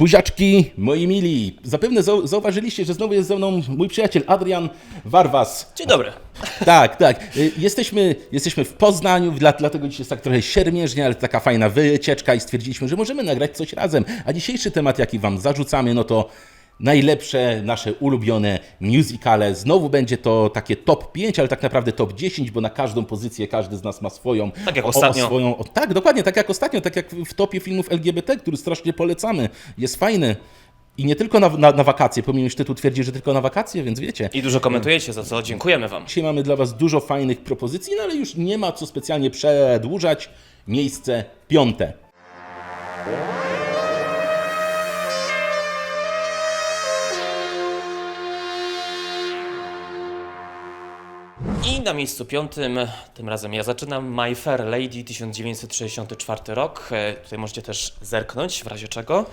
Buziaczki, moi mili, zapewne zau- zauważyliście, że znowu jest ze mną mój przyjaciel Adrian Warwas. Dzień dobry. Tak, tak. Y, Jesteśmy, jesteśmy w Poznaniu, dla, dlatego dzisiaj jest tak trochę siermierznie, ale taka fajna wycieczka i stwierdziliśmy, że możemy nagrać coś razem. A dzisiejszy temat, jaki Wam zarzucamy, no to najlepsze, nasze ulubione musicale. Znowu będzie to takie top 5, ale tak naprawdę top 10, bo na każdą pozycję każdy z nas ma swoją. Tak jak o- o ostatnio. swoją, o, tak, dokładnie, tak jak ostatnio, tak jak w topie filmów LGBT, który strasznie polecamy. Jest fajny. I nie tylko na, na, na wakacje, pomimo już tytuł twierdzi, że tylko na wakacje, więc wiecie. I dużo komentujecie, za co dziękujemy Wam. Dzisiaj mamy dla Was dużo fajnych propozycji, no ale już nie ma co specjalnie przedłużać. Miejsce piąte. Na miejscu piątym, tym razem ja zaczynam, My Fair Lady 1964 rok. E, Tutaj możecie też zerknąć, w razie czego.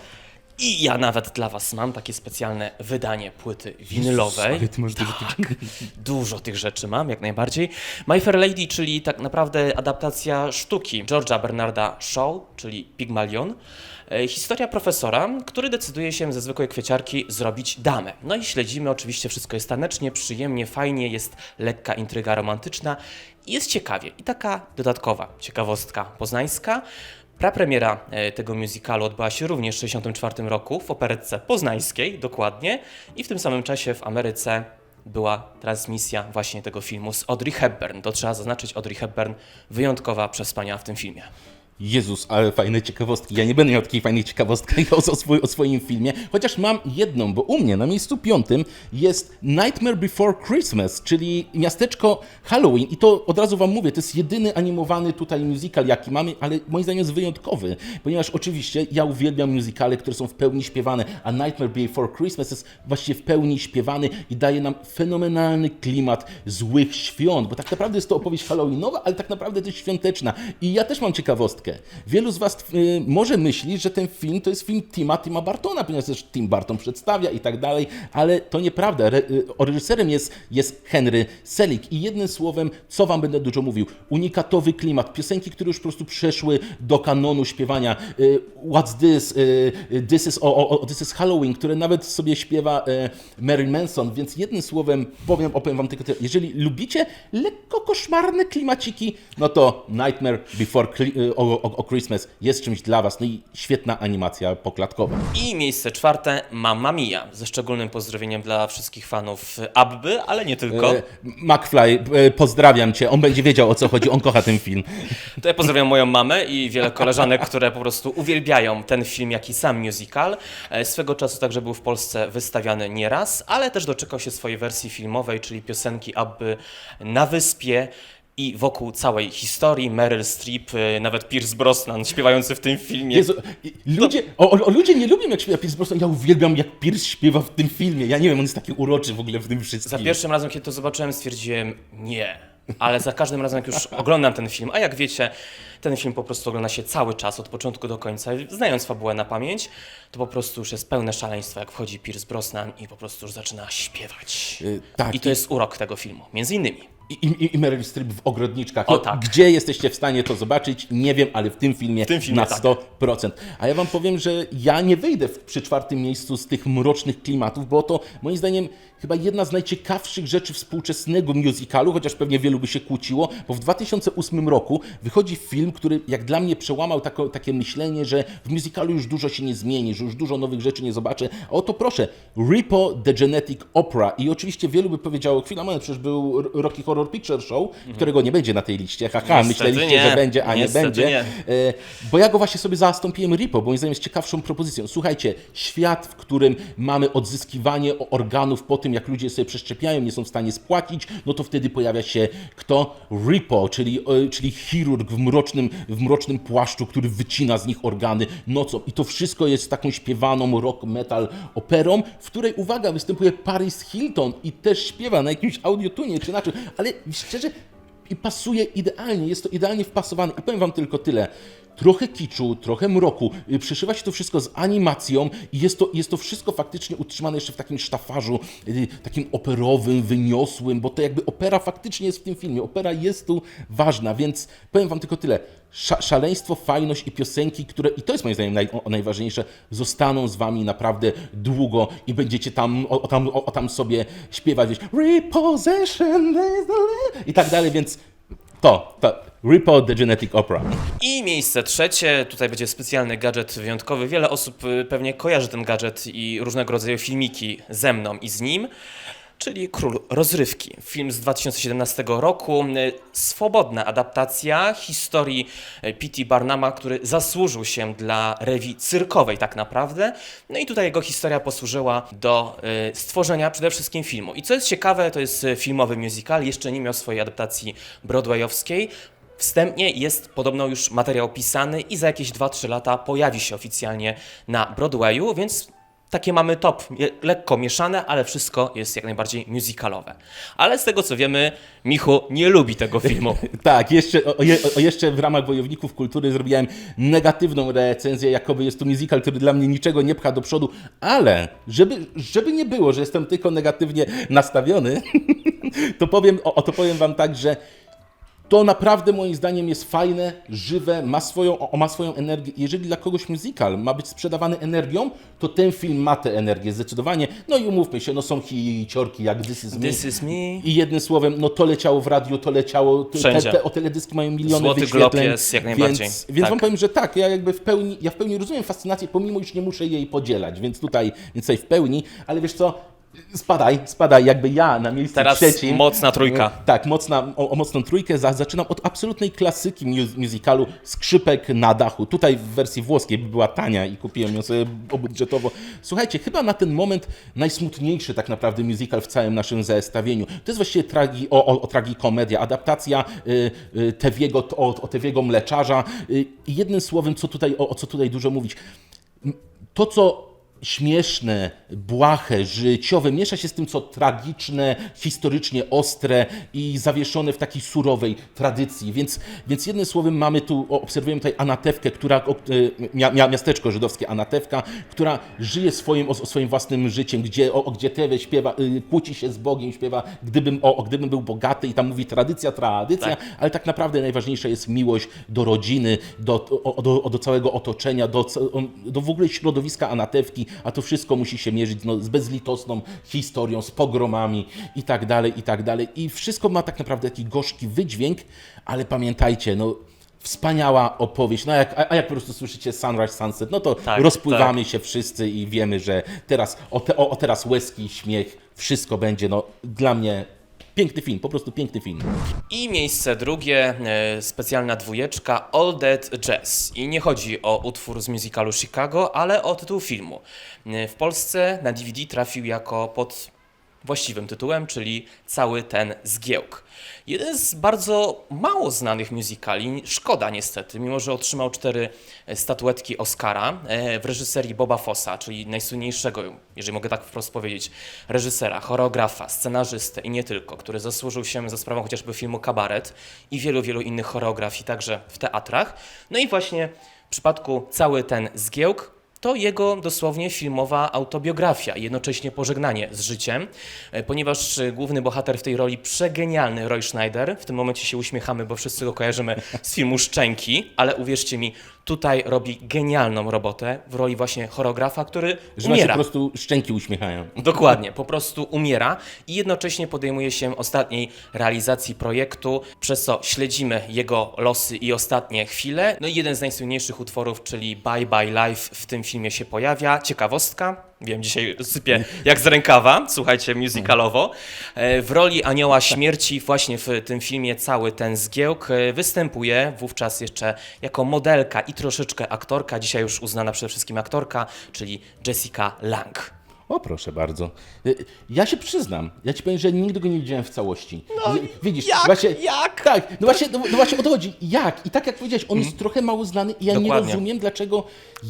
I ja nawet dla Was mam takie specjalne wydanie płyty winylowej. Ale ty masz dużo tych... Dużo tych rzeczy mam, jak najbardziej. My Fair Lady, czyli tak naprawdę adaptacja sztuki George'a Bernarda Shaw, czyli Pygmalion. E, Historia profesora, który decyduje się ze zwykłej kwieciarki zrobić damę. No i śledzimy, oczywiście wszystko jest tanecznie, przyjemnie, fajnie, jest lekka intryga romantyczna i jest ciekawie. I taka dodatkowa ciekawostka poznańska. Prapremiera e, tego musicalu odbyła się również w 1964 roku w operetce poznańskiej, dokładnie, i w tym samym czasie w Ameryce była transmisja właśnie tego filmu z Audrey Hepburn. To trzeba zaznaczyć, Audrey Hepburn wyjątkowa przespania w tym filmie. Jezus, ale fajne ciekawostki. Ja nie będę miał takiej fajnej ciekawostki o, swój, o swoim filmie, chociaż mam jedną, bo u mnie na miejscu piątym jest Nightmare Before Christmas, czyli miasteczko Halloween. I to od razu Wam mówię, to jest jedyny animowany tutaj musical, jaki mamy, ale moim zdaniem jest wyjątkowy, ponieważ oczywiście ja uwielbiam musicale, które są w pełni śpiewane, a Nightmare Before Christmas jest właściwie w pełni śpiewany i daje nam fenomenalny klimat złych świąt, bo tak naprawdę jest to opowieść halloweenowa, ale tak naprawdę też świąteczna. I ja też mam ciekawostkę. Wielu z Was y, może myśli, że ten film to jest film Tima, Tima Bartona, ponieważ też Tim Barton przedstawia i tak dalej, ale to nieprawda. Re, y, reżyserem jest, jest Henry Selick. I jednym słowem, co Wam będę dużo mówił, unikatowy klimat, piosenki, które już po prostu przeszły do kanonu śpiewania, y, What's This, y, y, This is, o, o, o, This is Halloween, które nawet sobie śpiewa y, Mary Manson, więc jednym słowem powiem, opowiem Wam tylko tyle. Jeżeli lubicie lekko koszmarne klimaciki, no to Nightmare Before Cli- o, o, o Christmas jest czymś dla Was, no i świetna animacja poklatkowa. I miejsce czwarte, Mamma Mia, ze szczególnym pozdrowieniem dla wszystkich fanów Abby, ale nie tylko. E, McFly, e, pozdrawiam Cię, on będzie wiedział o co chodzi, on kocha ten film. To ja pozdrawiam moją mamę i wiele koleżanek, które po prostu uwielbiają ten film, jak i sam musical. E, Swego czasu także był w Polsce wystawiany nieraz, ale też doczekał się swojej wersji filmowej, czyli piosenki Abby na wyspie. I wokół całej historii Meryl Streep, e, nawet Pierce Brosnan śpiewający w tym filmie. Jezu, ludzie, o, o, o, ludzie nie lubią jak śpiewa Pierce Brosnan, ja uwielbiam jak Pierce śpiewa w tym filmie, ja nie wiem, on jest taki uroczy w ogóle w tym wszystkim. Za pierwszym razem, kiedy to zobaczyłem, stwierdziłem nie. Ale za każdym razem, jak już oglądam ten film, a jak wiecie, ten film po prostu ogląda się cały czas, od początku do końca, znając fabułę na pamięć, to po prostu już jest pełne szaleństwo, jak wchodzi Pierce Brosnan i po prostu już zaczyna śpiewać. Y, tak, I to jest urok tego filmu, między innymi. I, i, i Meryl Streep w ogrodniczkach. O No, tak. Gdzie jesteście w stanie to zobaczyć? Nie wiem, ale w tym filmie, W tym filmie na tak. 100%. A ja wam powiem, że ja nie wyjdę w, przy czwartym miejscu z tych mrocznych klimatów, bo to moim zdaniem chyba jedna z najciekawszych rzeczy współczesnego musicalu, chociaż pewnie wielu by się kłóciło, bo w 2008 roku wychodzi film, który jak dla mnie przełamał tako, takie myślenie, że w musicalu już dużo się nie zmieni, że już dużo nowych rzeczy nie zobaczę. A oto proszę, Repo The Genetic Opera i oczywiście wielu by powiedziało, chwila, moment, przecież był Rocky Horror Picture Show, którego nie będzie na tej liście, haha, myśleliście, nie. że będzie, a nie Niestety będzie. nie. E, Bo ja go właśnie sobie zastąpiłem Repo, bo moim zdaniem jest ciekawszą propozycją. Słuchajcie, świat, w którym mamy odzyskiwanie organów po tym, jak ludzie sobie przeszczepiają, nie są w stanie spłacić, no to wtedy pojawia się kto? Repo, czyli, e, czyli chirurg w mrocznym, w mrocznym płaszczu, który wycina z nich organy nocą. I to wszystko jest taką śpiewaną rock metal operą, w której, uwaga, występuje Paris Hilton i też śpiewa na jakimś audiotunie czy na czym, ale szczerze, i pasuje idealnie, jest to idealnie wpasowane. I powiem wam tylko tyle. Trochę kiczu, trochę mroku, y, przeszywa się to wszystko z animacją i jest to, jest to wszystko faktycznie utrzymane jeszcze w takim sztafarzu, y, takim operowym, wyniosłym, bo to jakby opera faktycznie jest w tym filmie, opera jest tu ważna, więc powiem wam tylko tyle. Sza, szaleństwo, fajność i piosenki, które, i to jest moim zdaniem naj, najważniejsze, zostaną z wami naprawdę długo i będziecie tam, o, o tam, o, o tam sobie śpiewać, wiesz, repossession, there's the li-" i tak dalej, więc to, to, Repo the Genetic Opera. I miejsce trzecie, tutaj będzie specjalny gadżet wyjątkowy. Wiele osób y, pewnie kojarzy ten gadżet i różnego rodzaju filmiki ze mną i z nim. Czyli Król Rozrywki. Film z 2017 roku. Swobodna adaptacja historii y, P.T. Barnuma, który zasłużył się dla rewi cyrkowej tak naprawdę. No i tutaj jego historia posłużyła do y, stworzenia przede wszystkim filmu. I co jest ciekawe, to jest y, filmowy musical, jeszcze nie miał swojej adaptacji broadwayowskiej. Wstępnie jest podobno już materiał pisany i za jakieś 2-3 lata pojawi się oficjalnie na Broadwayu, więc takie mamy top, lekko mieszane, ale wszystko jest jak najbardziej musicalowe. Ale z tego co wiemy, Michu nie lubi tego filmu. Tak, jeszcze, o, o, jeszcze w ramach Wojowników Kultury zrobiłem negatywną recenzję, jakoby jest to musical, który dla mnie niczego nie pcha do przodu, ale żeby, żeby nie było, że jestem tylko negatywnie nastawiony, to powiem, o, to powiem wam tak, że to naprawdę moim zdaniem jest fajne, żywe, ma swoją, o, ma swoją energię. Jeżeli dla kogoś musical ma być sprzedawany energią, to ten film ma tę energię zdecydowanie. No i umówmy się, no są hiciorki jak This Is Me. This is me. I jednym słowem, no to leciało w radiu, to leciało. Te, Wszędzie. te, o teledyski mają miliony Złoty wyświetleń. Glob jest jak najbardziej. Więc, więc Tak. wam powiem, że tak, ja jakby w pełni, ja w pełni rozumiem fascynację, pomimo iż nie muszę jej podzielać, więc tutaj, więc tutaj w pełni, ale wiesz co, spadaj, spadaj, jakby ja na miejscu Teraz trzecim. mocna trójka. Tak, mocna, o, o mocną trójkę. Za, zaczynam od absolutnej klasyki mu- musicalu Skrzypek na dachu. Tutaj w wersji włoskiej była tania i kupiłem ją sobie obudżetowo. Słuchajcie, chyba na ten moment najsmutniejszy tak naprawdę musical w całym naszym zestawieniu. To jest właściwie tragi, o, o, o tragikomedia, adaptacja y, y, Tewiego, o, o Tewiego Mleczarza. Y, jednym słowem, co tutaj, o, o co tutaj dużo mówić. To, co śmieszne, błahe, życiowe, miesza się z tym, co tragiczne, historycznie ostre i zawieszone w takiej surowej tradycji. Więc, więc jednym słowem mamy tu, obserwujemy tutaj Anatewkę, która, e, mia, mia, miasteczko żydowskie Anatewka, która żyje swoim, o, swoim własnym życiem, gdzie, o, gdzie Tewe śpiewa, y, kłóci się z Bogiem, śpiewa, gdybym, o, gdybym był bogaty i tam mówi tradycja, tradycja, Tak. ale tak naprawdę najważniejsza jest miłość do rodziny, do, o, do, do całego otoczenia, do, do w ogóle środowiska Anatewki, a to wszystko musi się mierzyć no, z bezlitosną historią, z pogromami i tak dalej, i tak dalej. I wszystko ma tak naprawdę taki gorzki wydźwięk, ale pamiętajcie, no wspaniała opowieść, no jak, a, jak po prostu słyszycie Sunrise, Sunset, no to Tak, rozpływamy się wszyscy i wiemy, że teraz, o, te, o, o teraz łezki, śmiech, wszystko będzie, no dla mnie piękny film, po prostu piękny film. I miejsce drugie, e, specjalna dwójeczka All That Jazz. I nie chodzi o utwór z musicalu Chicago, ale o tytuł filmu. E, W Polsce na DVD trafił jako pod właściwym tytułem, czyli Cały ten zgiełk. Jeden z bardzo mało znanych musicali, szkoda niestety, mimo że otrzymał cztery e, statuetki Oscara e, w reżyserii Boba Fossa, czyli najsłynniejszego, jeżeli mogę tak wprost powiedzieć, reżysera, choreografa, scenarzystę i nie tylko, który zasłużył się za sprawą chociażby filmu Kabaret i wielu, wielu innych choreografii, także w teatrach. No i właśnie w przypadku cały ten zgiełk to jego dosłownie filmowa autobiografia, jednocześnie pożegnanie z życiem, e, ponieważ e, główny bohater w tej roli przegenialny Roy Schneider, w tym momencie się uśmiechamy, bo wszyscy go kojarzymy z filmu Szczęki, ale uwierzcie mi, tutaj robi genialną robotę w roli właśnie choreografa, który Że umiera. po prostu szczęki uśmiechają. Dokładnie, po prostu umiera i jednocześnie podejmuje się ostatniej realizacji projektu, przez co śledzimy jego losy i ostatnie chwile. No i jeden z najsłynniejszych utworów, czyli Bye Bye Life w tym filmie się pojawia. Ciekawostka, wiem, dzisiaj sypię jak z rękawa, słuchajcie, musicalowo. E, W roli Anioła Śmierci właśnie w tym filmie cały ten zgiełk e, występuje wówczas jeszcze jako modelka i troszeczkę aktorka, dzisiaj już uznana przede wszystkim aktorka, czyli Jessica Lang. O, proszę bardzo. Y, Ja się przyznam, ja ci powiem, że nigdy go nie widziałem w całości. No, Widzisz, jak? właśnie. Jak? Tak, no właśnie, no, no właśnie o to chodzi. Jak? I tak jak powiedziałeś, on jest trochę mało znany i ja nie Mhm. Dokładnie. rozumiem, dlaczego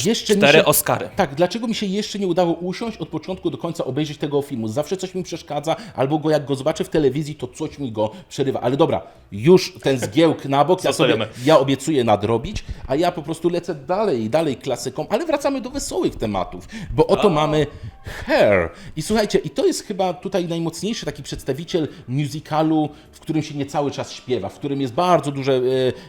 jeszcze Cztery się... Oscary. Tak, dlaczego mi się jeszcze nie udało usiąść od początku do końca obejrzeć tego filmu. Zawsze coś mi przeszkadza, albo go jak go zobaczę w telewizji, to coś mi go przerywa. Ale dobra, już ten zgiełk na bok, ja sobie ja obiecuję nadrobić, a ja po prostu lecę dalej, dalej klasyką, ale wracamy do wesołych tematów, bo oto mamy Hair. I słuchajcie, i to jest chyba tutaj najmocniejszy taki przedstawiciel musicalu, w którym się nie cały czas śpiewa, w którym jest bardzo duże e,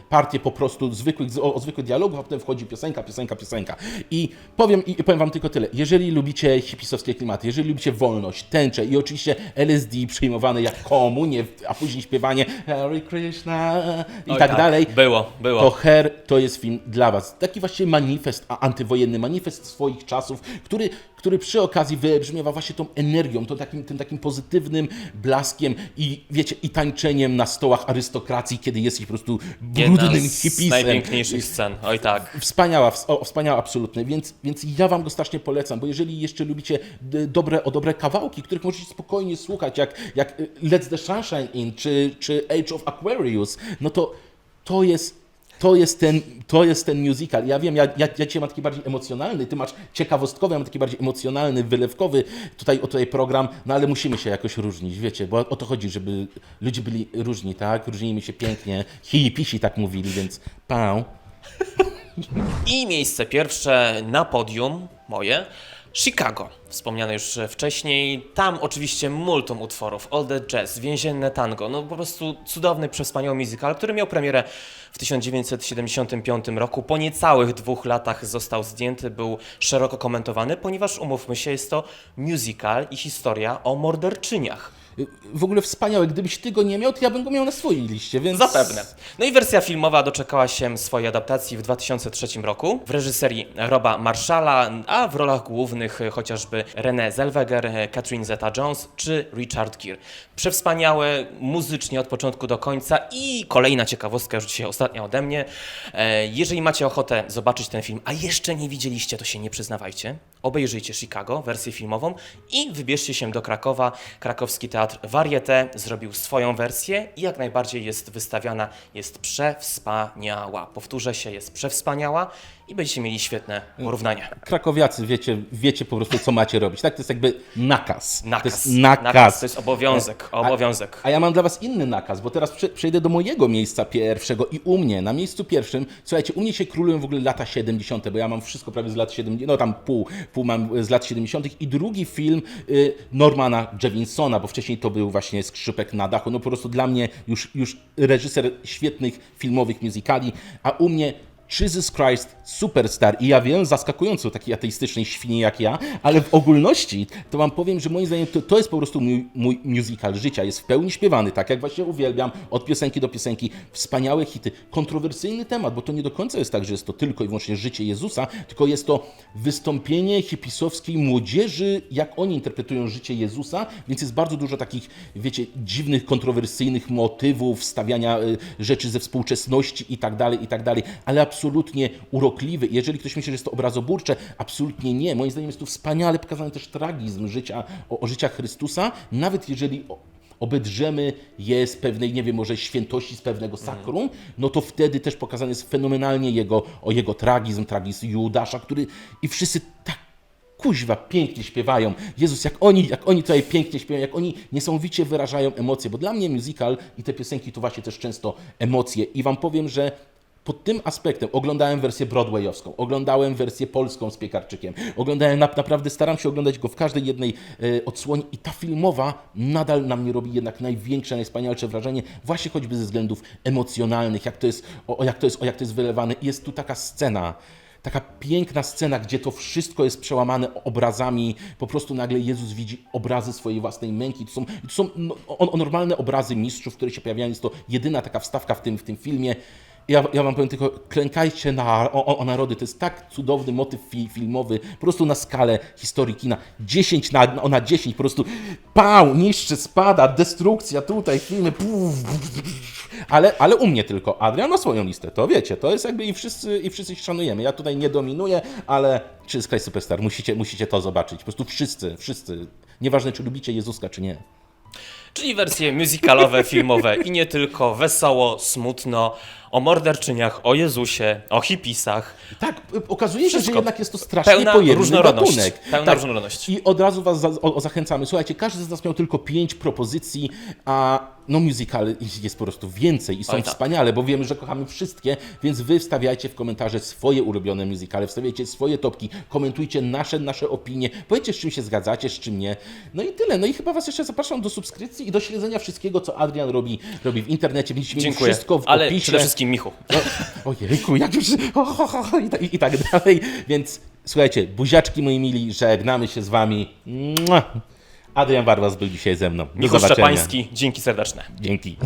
partie po prostu zwykłych, o, o zwykłych dialogów, a potem wchodzi piosenka, piosenka, piosenka. I powiem, i powiem wam tylko tyle. Jeżeli lubicie hipisowskie klimaty, jeżeli lubicie wolność, tęczę i oczywiście LSD przyjmowane jak komunie, a później śpiewanie Hare Krishna i Oj, tak, dalej, Było, było. to Her to jest film dla Was. Taki właśnie manifest a- antywojenny, manifest swoich czasów, który, który przy okazji wybrzmiewa właśnie tą energią, tą takim, tym takim pozytywnym blaskiem i wiecie, i tańczeniem na stołach arystokracji, kiedy jesteś po prostu brudnym z hipisem. najpiękniejszych scen. Oj tak. Wspaniała, ws- o, wspaniała, absolutnie. Więc, więc ja Wam go strasznie polecam, bo jeżeli jeszcze lubicie dobre, o dobre kawałki, których możecie spokojnie słuchać, jak, jak Let's the Sunshine In, czy, czy Age of Aquarius, no to to jest. To jest, ten, to jest ten musical. Ja wiem, ja, ja, ja dzisiaj mam taki bardziej emocjonalny, ty masz ciekawostkowy, ja mam taki bardziej emocjonalny, wylewkowy tutaj, o tutaj program, no ale musimy się jakoś różnić, wiecie, bo o to chodzi, żeby ludzie byli różni, tak? Różnimy się pięknie. Hipisi tak mówili, więc pał. I miejsce pierwsze na podium moje. Chicago, wspomniane już wcześniej. Tam oczywiście multum utworów. All That Jazz, Więzienne Tango. No po prostu cudowny, przespaniały musical, który miał premierę w 1975 roku. Po niecałych dwóch latach został zdjęty, był szeroko komentowany, ponieważ umówmy się, jest to musical i historia o morderczyniach. W ogóle wspaniałe. Gdybyś ty go nie miał, to ja bym go miał na swojej liście, więc... Zapewne. No i wersja filmowa doczekała się swojej adaptacji w 2003 roku w reżyserii Roba Marshalla, a w rolach głównych chociażby Renée Zellweger, Catherine Zeta-Jones czy Richard Gere. Przewspaniałe muzycznie od początku do końca i kolejna ciekawostka już dzisiaj ostatnia ode mnie. E, Jeżeli macie ochotę zobaczyć ten film, a jeszcze nie widzieliście, to się nie przyznawajcie. Obejrzyjcie Chicago, wersję filmową i wybierzcie się do Krakowa. Krakowski Teatr Varieté zrobił swoją wersję i jak najbardziej jest wystawiana, jest przewspaniała. Powtórzę się, jest przewspaniała i będziecie mieli świetne porównanie. Krakowiacy, wiecie, wiecie po prostu, co macie robić. Tak, to jest jakby nakaz. Nakaz. To jest nakaz. To jest obowiązek. Obowiązek. A ja mam dla Was inny nakaz, bo teraz prze- przejdę do mojego miejsca pierwszego i u mnie, na miejscu pierwszym, słuchajcie, u mnie się królują w ogóle lata 70., bo ja mam wszystko prawie z lat 70., no tam pół, pół mam z lat 70. i drugi film y, Normana Jevinsona, bo wcześniej to był właśnie Skrzypek na dachu, no po prostu dla mnie już, już reżyser świetnych filmowych musicali, a u mnie Jesus Christ Superstar i ja wiem, zaskakująco takiej ateistycznej świni jak ja, ale w ogólności to wam powiem, że moim zdaniem to, to jest po prostu mój, mój musical życia. Jest w pełni śpiewany, tak jak właśnie uwielbiam, od piosenki do piosenki. Wspaniałe hity. Kontrowersyjny temat, bo to nie do końca jest tak, że jest to tylko i wyłącznie życie Jezusa, tylko jest to wystąpienie hipisowskiej młodzieży, jak oni interpretują życie Jezusa, więc jest bardzo dużo takich, wiecie, dziwnych, kontrowersyjnych motywów, stawiania y, rzeczy ze współczesności i tak dalej, i tak dalej, ale absolutnie urokliwy. Jeżeli ktoś myśli, że jest to obrazoburcze, absolutnie nie. Moim zdaniem jest tu wspaniale pokazany też tragizm życia, o, o życia Chrystusa, nawet jeżeli obedrzemy je z pewnej, nie wiem, może świętości, z pewnego sakrum, no to wtedy też pokazany jest fenomenalnie jego, o jego tragizm, tragizm Judasza, który i wszyscy tak kuźwa pięknie śpiewają. Jezus, jak oni, jak oni tutaj pięknie śpiewają, jak oni niesamowicie wyrażają emocje, bo dla mnie musical i te piosenki to właśnie też często emocje. I wam powiem, że pod tym aspektem oglądałem wersję broadwayowską, oglądałem wersję polską z Piekarczykiem, oglądałem, na, naprawdę staram się oglądać go w każdej jednej e, odsłonie i ta filmowa nadal na mnie robi jednak największe, najwspanialsze wrażenie, właśnie choćby ze względów emocjonalnych, jak to jest, o, jak to jest, o, jak to jest wylewane. I jest tu taka scena, taka piękna scena, gdzie to wszystko jest przełamane obrazami. Po prostu nagle Jezus widzi obrazy swojej własnej męki. To są, to są no, normalne obrazy mistrzów, które się pojawiają. Jest to jedyna taka wstawka w tym, w tym filmie. Ja, ja wam powiem tylko, klękajcie na, o, o, narody, to jest tak cudowny motyw fi, filmowy, po prostu na skalę historii kina. 10 na, na 10, po prostu pał, niszczy, spada, destrukcja tutaj, filmy, puf, ale, ale u mnie tylko. Adrian ma swoją listę, to wiecie, to jest jakby i wszyscy, i wszyscy szanujemy. Ja tutaj nie dominuję, ale Jesus Christ Superstar, musicie, musicie to zobaczyć. Po prostu wszyscy, wszyscy. Nieważne, czy lubicie Jezuska, czy nie. Czyli wersje musicalowe, filmowe i nie tylko, wesoło, smutno, o morderczyniach, o Jezusie, o hipisach. Tak, y, okazuje się, Wszystko. że jednak jest to strasznie Pełna pojemny różnorodność. gatunek. Pełna tak. różnorodność. I od razu was za, o, o zachęcamy. Słuchajcie, każdy z nas miał tylko pięć propozycji, a no musical jest po prostu więcej i są Oj, tak. wspaniale, bo wiemy, że kochamy wszystkie, więc wy wstawiajcie w komentarze swoje ulubione musicale, wstawiajcie swoje topki, komentujcie nasze, nasze opinie, powiedzcie z czym się zgadzacie, z czym nie. No i tyle. No i chyba was jeszcze zapraszam do subskrypcji i do śledzenia wszystkiego, co Adrian robi, robi w internecie. Będziecie mieli Dziękuję. wszystko w Ale opisie. przede wszystkim Michu. No, ojejku, jak już... ho, ho, ho, i, tak, I tak dalej. Więc słuchajcie, buziaczki moi mili, żegnamy się z wami. Mua. Adrian Warwas był dzisiaj ze mną. Do Michu zobaczenia. Szczepański, dzięki serdeczne. Dzięki.